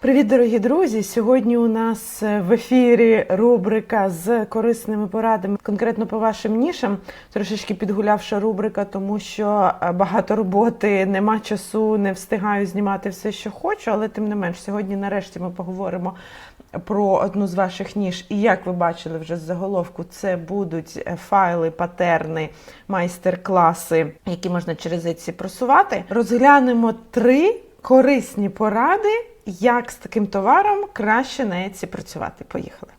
Привіт, дорогі друзі! Сьогодні у нас е, в ефірі рубрика з корисними порадами, конкретно по вашим нішам. Трошечки підгулявша рубрика, тому що е, багато роботи, нема часу, не встигаю знімати все, що хочу, але тим не менш, сьогодні нарешті ми поговоримо про одну з ваших ніж. І як ви бачили вже з заголовку, це будуть е, файли, патерни, майстер-класи, які можна через Etsy просувати. Розглянемо три корисні поради як з таким товаром краще на Еці працювати. Поїхали.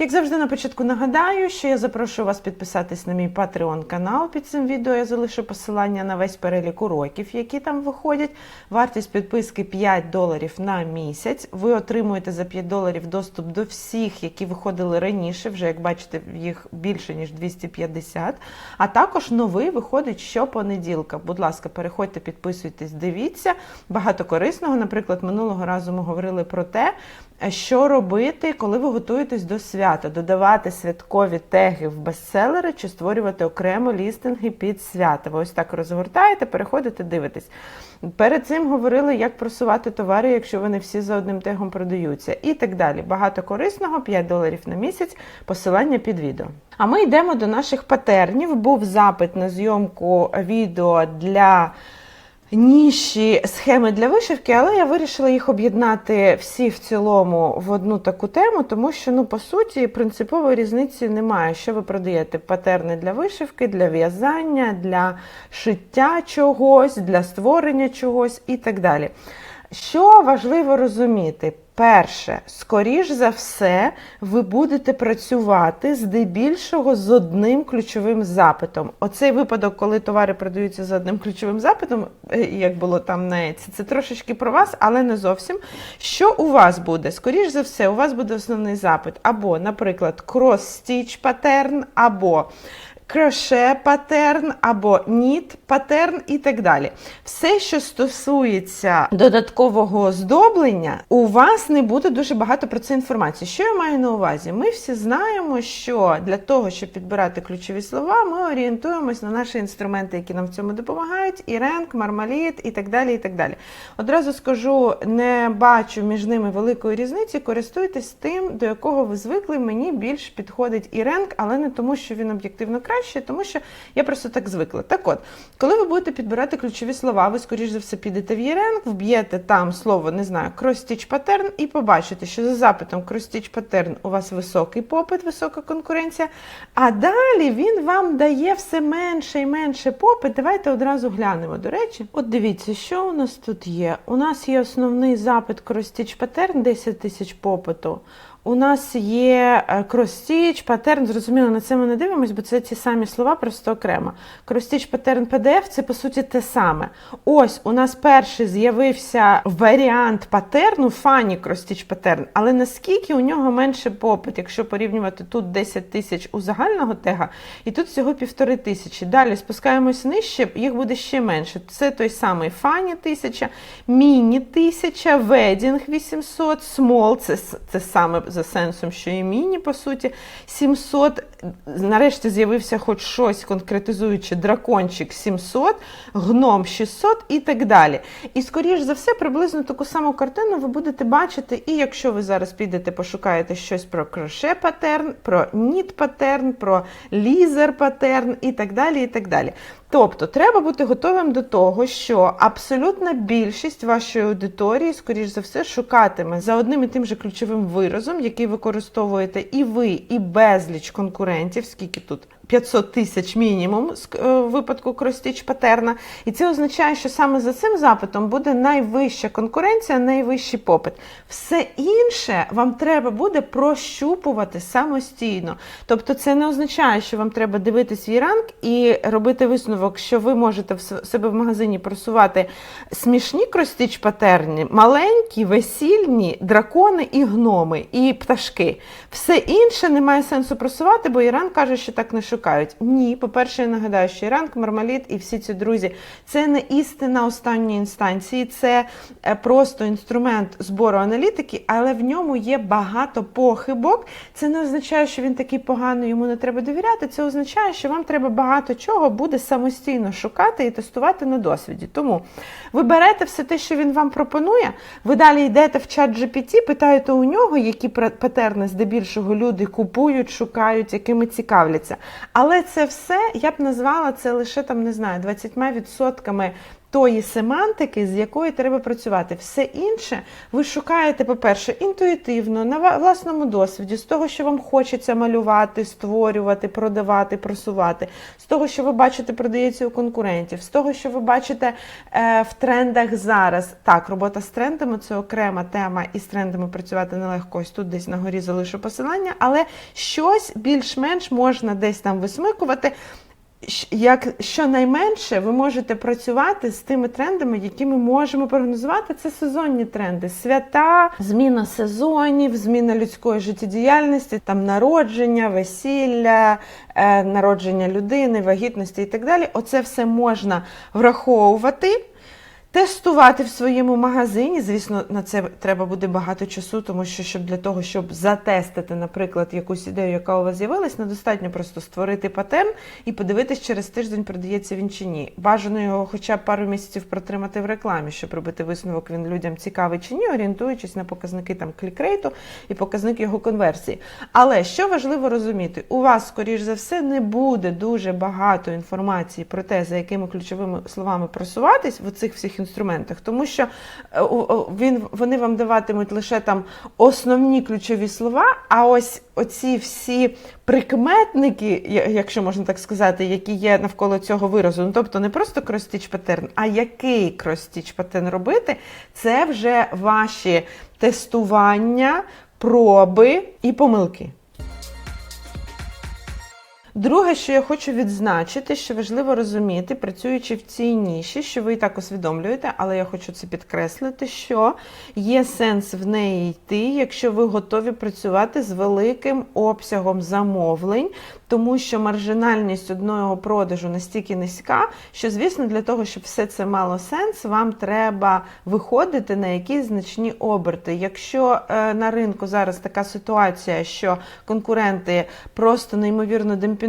Як завжди, на початку нагадаю, що я запрошую вас підписатись на мій Patreon канал. Під цим відео я залишу посилання на весь перелік уроків, які там виходять. Вартість підписки 5 доларів на місяць. Ви отримуєте за 5 доларів доступ до всіх, які виходили раніше. Вже як бачите, їх більше ніж 250. А також новий виходить щопонеділка. Будь ласка, переходьте, підписуйтесь, дивіться. Багато корисного. Наприклад, минулого разу ми говорили про те, що робити, коли ви готуєтесь до свята, додавати святкові теги в бестселери чи створювати окремо лістинги під свята. Ви ось так розгортаєте, переходите, дивитесь. Перед цим говорили, як просувати товари, якщо вони всі за одним тегом продаються, і так далі. Багато корисного, 5 доларів на місяць, посилання під відео. А ми йдемо до наших патернів. Був запит на зйомку відео для. Ніші схеми для вишивки, але я вирішила їх об'єднати всі в цілому в одну таку тему, тому що, ну, по суті, принципової різниці немає. Що ви продаєте? Патерни для вишивки, для в'язання, для шиття чогось, для створення чогось і так далі. Що важливо розуміти? Перше, скоріш за все, ви будете працювати здебільшого з одним ключовим запитом. Оцей випадок, коли товари продаються з одним ключовим запитом, е, як було там на Etsy, це трошечки про вас, але не зовсім. Що у вас буде? Скоріш за все, у вас буде основний запит або, наприклад, крос-стіч патерн, або кроше патерн або ніт патерн і так далі. Все, що стосується додаткового оздоблення, у вас не буде дуже багато про це інформації. Що я маю на увазі? Ми всі знаємо, що для того, щоб підбирати ключові слова, ми орієнтуємось на наші інструменти, які нам в цьому допомагають: і ренк, мармаліт і так далі. і так далі. Одразу скажу, не бачу між ними великої різниці, користуйтесь тим, до якого ви звикли. Мені більш підходить і ренк, але не тому, що він об'єктивно краще краще, тому що я просто так звикла. Так от, коли ви будете підбирати ключові слова, ви, скоріш за все, підете в Єренк, вб'єте там слово, не знаю, cross-stitch і побачите, що за запитом cross-stitch pattern у вас високий попит, висока конкуренція. А далі він вам дає все менше і менше попит. Давайте одразу глянемо. До речі, от дивіться, що у нас тут є. У нас є основний запит cross-stitch pattern 10 тисяч попиту. У нас є кростіч, патерн, зрозуміло, на це ми не дивимося, бо це ті самі слова, просто окремо. Кростіч, патерн, PDF це по суті те саме. Ось у нас перший з'явився варіант патерну, фані кростіч патерн, але наскільки у нього менше попит, якщо порівнювати тут 10 тисяч у загального тега, і тут всього півтори тисячі. Далі спускаємось нижче, їх буде ще менше. Це той самий фані 1000, міні 1000, ведінг 800, смол це, це саме за сенсом, що і міні, по суті, 700. Нарешті з'явився хоч щось конкретизуючи дракончик 700, гном 600 і так далі. І, скоріш за все, приблизно таку саму картину ви будете бачити, і якщо ви зараз підете, пошукаєте щось про кроше патерн, про ніт патерн, про лізер патерн і так далі. і так далі. Тобто, треба бути готовим до того, що абсолютна більшість вашої аудиторії, скоріш за все, шукатиме за одним і тим же ключовим виразом, який використовуєте і ви, і безліч конкурентів, скільки тут 500 тисяч мінімум з е, випадку кростіч патерна. І це означає, що саме за цим запитом буде найвища конкуренція, найвищий попит. Все інше вам треба буде прощупувати самостійно. Тобто, це не означає, що вам треба дивитись свій ранг і робити висновок, що ви можете в себе в магазині просувати смішні кростіч патерні, маленькі, весільні, дракони і гноми, і пташки. Все інше немає сенсу просувати, бо Іран каже, що так не шукають. Ні, по-перше, я нагадаю, що ранк, Мармаліт і всі ці друзі це не істина останньої інстанції, це е, просто інструмент збору аналітики, але в ньому є багато похибок. Це не означає, що він такий поганий, йому не треба довіряти. Це означає, що вам треба багато чого буде самостійно шукати і тестувати на досвіді. Тому ви берете все те, що він вам пропонує. Ви далі йдете в чат GPT, питаєте у нього, які патерни здебільшого люди купують, шукають, якими цікавляться. Але це все я б назвала це лише там, не знаю, 20% тої семантики, з якою треба працювати. Все інше ви шукаєте, по-перше, інтуїтивно, на власному досвіді, з того, що вам хочеться малювати, створювати, продавати, просувати, з того, що ви бачите, продається у конкурентів, з того, що ви бачите е, в трендах зараз. Так, робота з трендами це окрема тема, і з трендами працювати нелегко. Ось тут десь на горі залишу посилання, але щось більш-менш можна десь там висмикувати. Як щонайменше ви можете працювати з тими трендами, які ми можемо прогнозувати. Це сезонні тренди, свята, зміна сезонів, зміна людської життєдіяльності, там народження, весілля, е, народження людини, вагітності і так далі. Оце все можна враховувати. Тестувати в своєму магазині, звісно, на це треба буде багато часу, тому що щоб для того, щоб затестити, наприклад, якусь ідею, яка у вас з'явилась, недостатньо просто створити патерн і подивитись, через тиждень продається він чи ні. Бажано його хоча б пару місяців протримати в рекламі, щоб робити висновок, він людям цікавий чи ні, орієнтуючись на показники там клікрейту і показник його конверсії. Але що важливо розуміти, у вас, скоріш за все, не буде дуже багато інформації про те, за якими ключовими словами просуватись в цих всіх інструментах, тому що е, він, вони вам даватимуть лише там основні ключові слова, а ось оці всі прикметники, якщо можна так сказати, які є навколо цього виразу, ну тобто не просто кростіч патерн, а який кростіч патерн робити, це вже ваші тестування, проби і помилки. Друге, що я хочу відзначити, що важливо розуміти, працюючи в цій ніші, що ви і так усвідомлюєте, але я хочу це підкреслити, що є сенс в неї йти, якщо ви готові працювати з великим обсягом замовлень, тому що маржинальність одного продажу настільки низька, що, звісно, для того, щоб все це мало сенс, вам треба виходити на якісь значні оберти. Якщо е, на ринку зараз така ситуація, що конкуренти просто неймовірно демпінгують,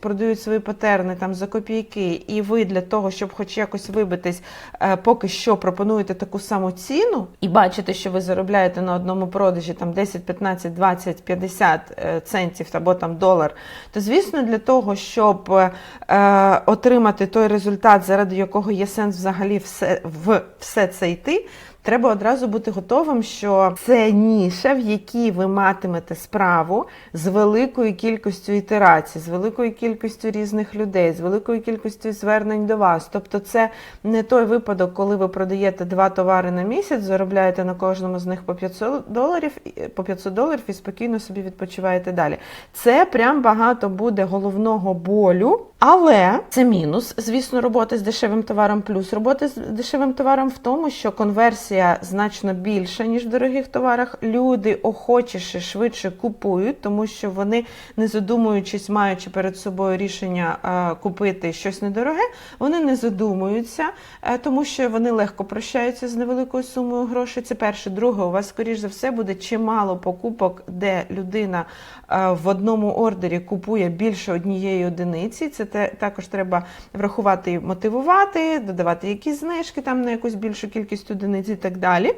продають свої патерни там за копійки, і ви для того, щоб хоч якось вибитись, е, поки що пропонуєте таку саму ціну, і бачите, що ви заробляєте на одному продажі там 10, 15, 20, 50 е, центів або там долар, то звісно, для того, щоб е, е, отримати той результат, заради якого є сенс взагалі все, в все це йти. Треба одразу бути готовим, що це ніша, в якій ви матимете справу з великою кількістю ітерацій, з великою кількістю різних людей, з великою кількістю звернень до вас. Тобто, це не той випадок, коли ви продаєте два товари на місяць, заробляєте на кожному з них по 500 доларів, по 500 доларів і спокійно собі відпочиваєте далі. Це прям багато буде головного болю. Але це мінус, звісно, роботи з дешевим товаром, плюс роботи з дешевим товаром в тому, що конверсія значно більша, ніж в дорогих товарах. Люди охочіше, швидше купують, тому що вони, не задумуючись, маючи перед собою рішення е, купити щось недороге, вони не задумуються, е, тому що вони легко прощаються з невеликою сумою грошей. Це перше. Друге, у вас, скоріш за все, буде чимало покупок, де людина е, в одному ордері купує більше однієї одиниці. Це те, також треба врахувати і мотивувати, додавати якісь знижки там на якусь більшу кількість одиниць так далі.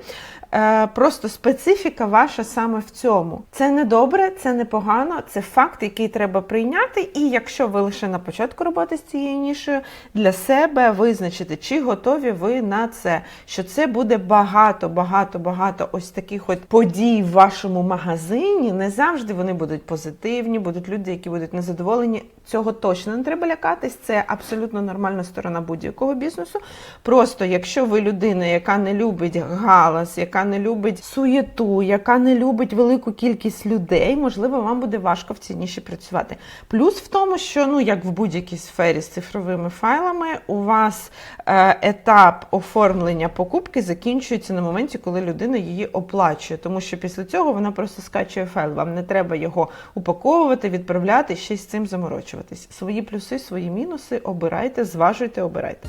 Е, просто специфіка ваша саме в цьому. Це не добре, це не погано, це факт, який треба прийняти. І якщо ви лише на початку роботи з цією нішею, для себе визначити, чи готові ви на це, що це буде багато, багато, багато ось таких от подій в вашому магазині. Не завжди вони будуть позитивні, будуть люди, які будуть незадоволені. Цього точно не треба лякатись. Це абсолютно нормальна сторона будь-якого бізнесу. Просто якщо ви людина, яка не любить любить галас, яка не любить суєту, яка не любить велику кількість людей, можливо, вам буде важко в цій ніші працювати. Плюс в тому, що ну як в будь-якій сфері з цифровими файлами, у вас е, етап оформлення покупки закінчується на моменті, коли людина її оплачує, тому що після цього вона просто скачує файл. Вам не треба його упаковувати, відправляти, ще й з цим заморочуватись. Свої плюси, свої мінуси обирайте, зважуйте, обирайте.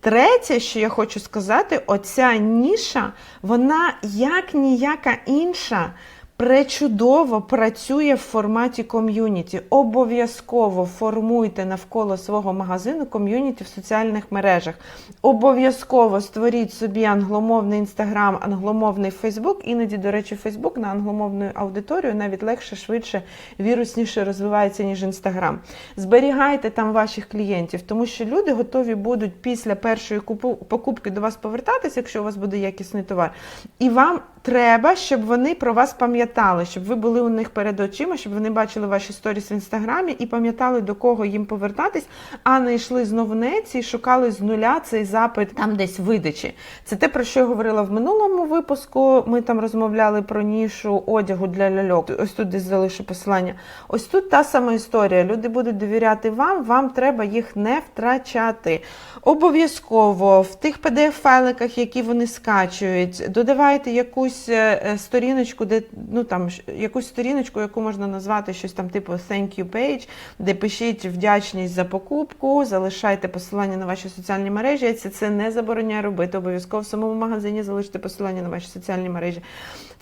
Третє, що я хочу сказати, оця ніша, вона як ніяка інша. Пречудово працює в форматі ком'юніті. Обов'язково формуйте навколо свого магазину ком'юніті в соціальних мережах. Обов'язково створіть собі англомовний інстаграм, англомовний Фейсбук. Іноді, до речі, Фейсбук на англомовну аудиторію навіть легше, швидше, вірусніше розвивається, ніж інстаграм. Зберігайте там ваших клієнтів, тому що люди готові будуть після першої покупки до вас повертатися, якщо у вас буде якісний товар. І вам треба, щоб вони про вас пам'ятали, щоб ви були у них перед очима, щоб вони бачили ваші сторіс в інстаграмі і пам'ятали, до кого їм повертатись, а не йшли на Etsy і шукали з нуля цей запит там десь видачі. Це те, про що я говорила в минулому випуску. Ми там розмовляли про нішу одягу для ляльок. Ось тут десь залишу посилання. Ось тут та сама історія. Люди будуть довіряти вам, вам треба їх не втрачати. Обов'язково в тих PDF-файликах, які вони скачують, додавайте якусь е, е, сторіночку, де ну там якусь сторіночку, яку можна назвати щось там типу thank you page, де пишіть вдячність за покупку, залишайте посилання на ваші соціальні мережі. Це, це не забороняє робити. Обов'язково в самому магазині залиште посилання на ваші соціальні мережі.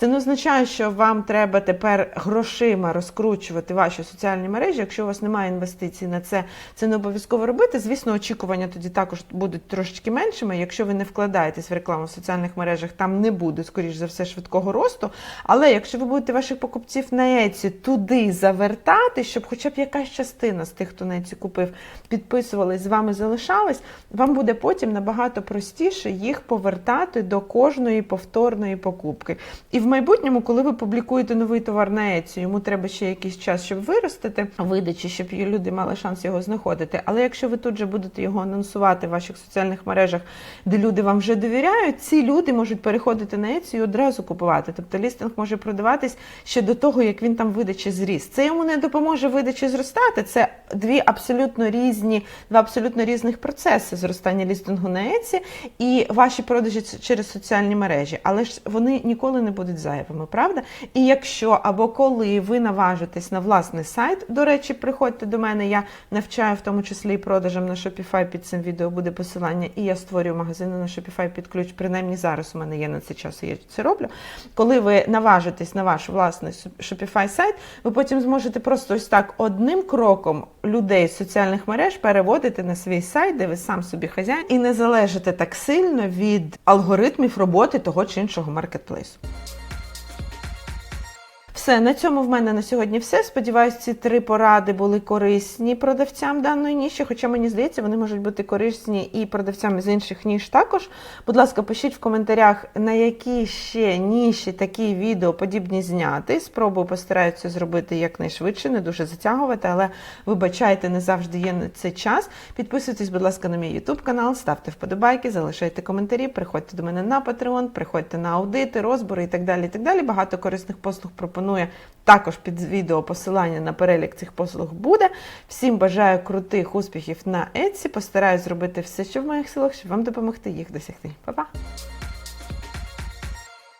Це не означає, що вам треба тепер грошима розкручувати ваші соціальні мережі. Якщо у вас немає інвестицій на це, це не обов'язково робити. Звісно, очікування тоді також будуть трошечки меншими. Якщо ви не вкладаєтесь в рекламу в соціальних мережах, там не буде, скоріш за все, швидкого росту. Але якщо ви будете ваших покупців на Еці туди завертати, щоб хоча б якась частина з тих, хто на Еці купив, підписувались, з вами залишалась, вам буде потім набагато простіше їх повертати до кожної повторної покупки. І в майбутньому, коли ви публікуєте новий товар на Еці, йому треба ще якийсь час, щоб виростити видачі, щоб люди мали шанс його знаходити. Але якщо ви тут же будете його анонсувати в ваших соціальних мережах, де люди вам вже довіряють, ці люди можуть переходити на Еці і одразу купувати. Тобто лістинг може продаватись ще до того, як він там видачі зріс. Це йому не допоможе видачі зростати. Це дві абсолютно різні, два абсолютно різних процеси зростання лістингу на Еці і ваші продажі через соціальні мережі. Але ж вони ніколи не будуть зайвими, правда? І якщо або коли ви наважитесь на власний сайт, до речі, приходьте до мене, я навчаю в тому числі і продажам на Shopify, під цим відео буде посилання, і я створюю магазини на Shopify під ключ. Принаймні зараз у мене є на цей час, і я це роблю. Коли ви наважитесь на ваш власний Shopify сайт, ви потім зможете просто ось так одним кроком людей з соціальних мереж переводити на свій сайт, де ви сам собі хазяїн, і не залежите так сильно від алгоритмів роботи того чи іншого маркетплейсу. Все, на цьому в мене на сьогодні все. Сподіваюсь, ці три поради були корисні продавцям даної ніші, хоча мені здається, вони можуть бути корисні і продавцям з інших ніж також. Будь ласка, пишіть в коментарях, на які ще ніші такі відео подібні зняти. Спробую постараюся зробити якнайшвидше, не дуже затягувати, але вибачайте, не завжди є на це час. Підписуйтесь, будь ласка, на мій YouTube канал, ставте вподобайки, залишайте коментарі, приходьте до мене на Patreon, приходьте на аудити, розбори і так далі. І так далі. Багато корисних послуг пропоную також під відео посилання на перелік цих послуг буде. Всім бажаю крутих успіхів на Etsy. Постараюсь зробити все, що в моїх силах, щоб вам допомогти їх досягти. Па-па!